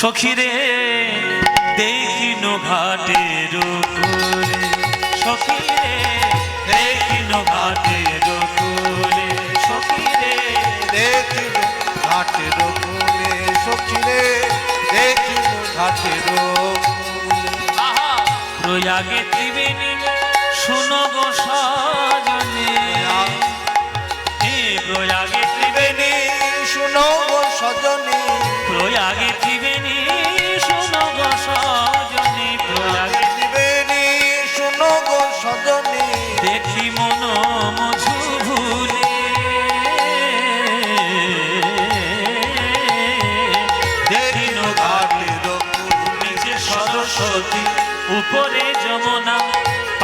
সখিরে, দেখিন ঘাটের কোলে সখিরে, দেখিন ঘাটের কোলে সখিরে দেখিল ঘাটের কোলে সখিরে দেখিল ঘাটের প্রয়াগে ত্রিবেণী শুনো গো সজনে। প্রয়াগে ত্রিবেণী শুনো গো সজনী। প্রয়াগে ত্রিবেণী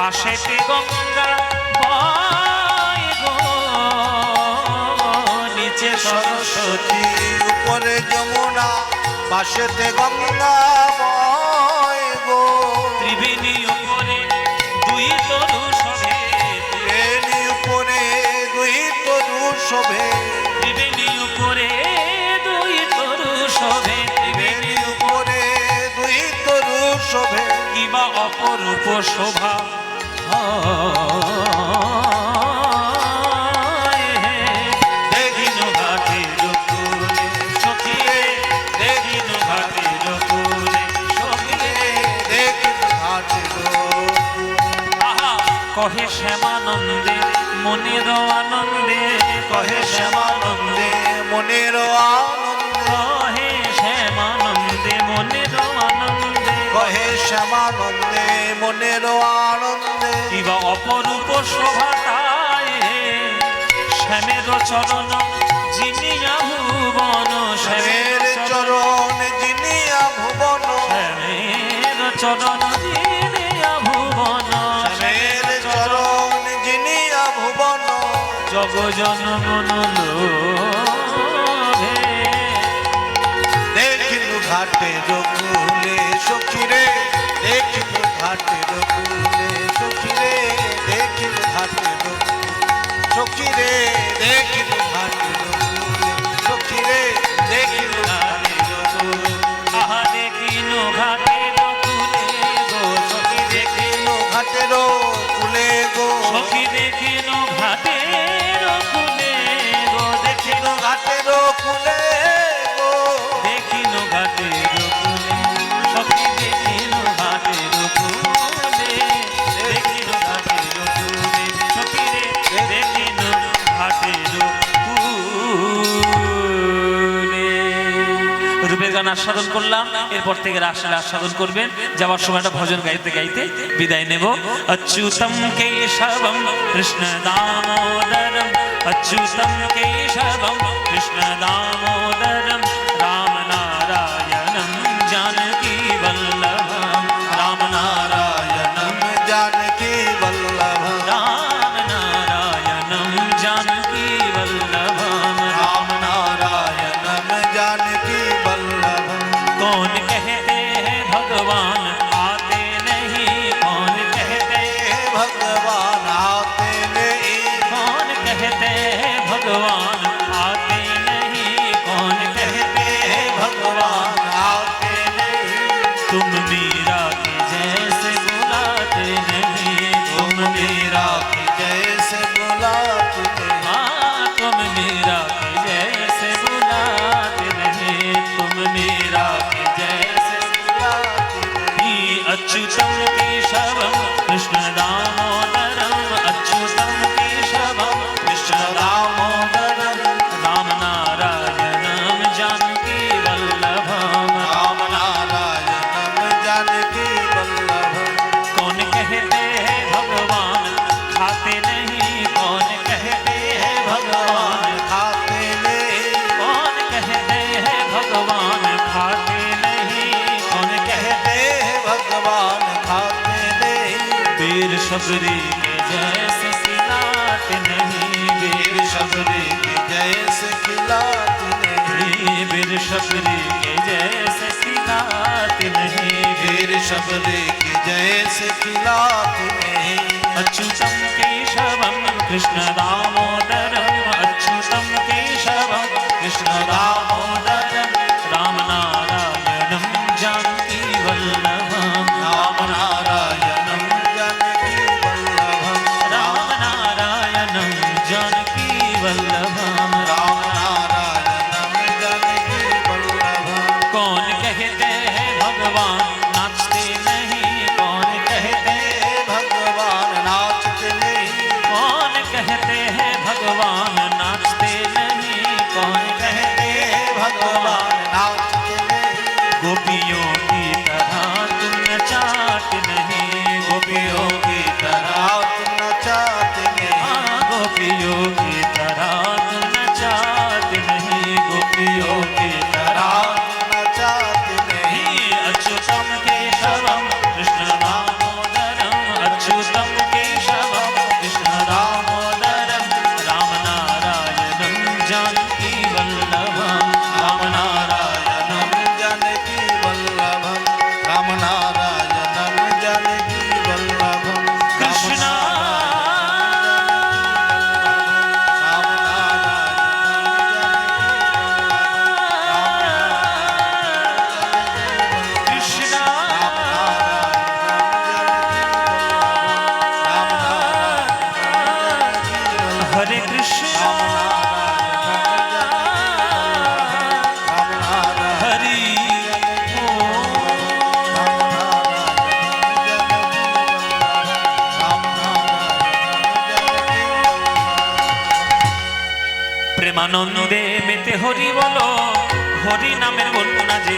পাশেতে গঙ্গা নিচে সরস্বতী। উপরে যমুনা পাশেতে গঙ্গা গো। ত্রিবেণী উপরে দুই তরু সবে ত্রিবেণী উপরে দুই তরু শোভে ত্রিবেণী উপরে দুই তরু সবে ত্রিবেণী উপরে দুই তরু শোভে কিবা অপরূপ শোভা। কহে শ্যামানন্দে মনের আনন্দে। কহে শ্যামানন্দে মনের আনন্দে। কহে শ্যামানন্দে মনের আনন্দে। কহে শ্যামানন্দে মনের আনন্দে। কিবা অপরূপ শোভাতায় শ্যামের চরণ জিনিয়া ভুবন শ্যামের চরণ। জিনিয়া ভুবন শ্যামের চরণ জিনিয়া ভুবন শ্যামের চরণ জিনিয়া ভুবন জগজন মন দেখিলু ঘাটে রকুলে সখিরে দেখিলু ঘাটে রকুলে সখিরে। দেখিলু ঘাটে সখিরে দেখিলু দেখিলু ঘাটের সখী দেখি দেখিলু ঘাটের কুলে গো। সখী দেখিনু ঘাটের আস্বাদন করলাম। এরপর থেকে রাসের আস্বাদন করবেন। যাওয়ার সময় একটা ভজন গাইতে গাইতে বিদায় নেব। অচ্যুতম কেশবম কৃষ্ণ দামোদরম। অচ্যুতম কেশবম কৃষ্ণ দামোদরম। 渴望 शबरी के जैसे नहीं, वीर शबरी जय खिलाते नहीं, वीर शबरी के जैसे सिलाट नहीं, वीर शबरी जय खिलाते नहीं। अच्युतम केशवम कृष्ण दामोदरम হরি বলো হরি নামের বন্যনা যে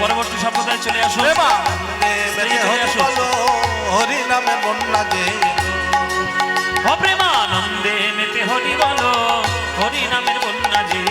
পরবর্তী সম্প্রদায় চলে আসো হরি নামের বন্যা যে অপ্রেমানন্দে মেতে হরি বলো হরি নামের বন্যা যে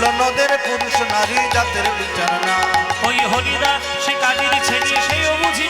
করল নদের পুরুষ নারী জাতের বিচার না। ওই হরিদা সে কাজের ছেড়ে সেই অবুঝি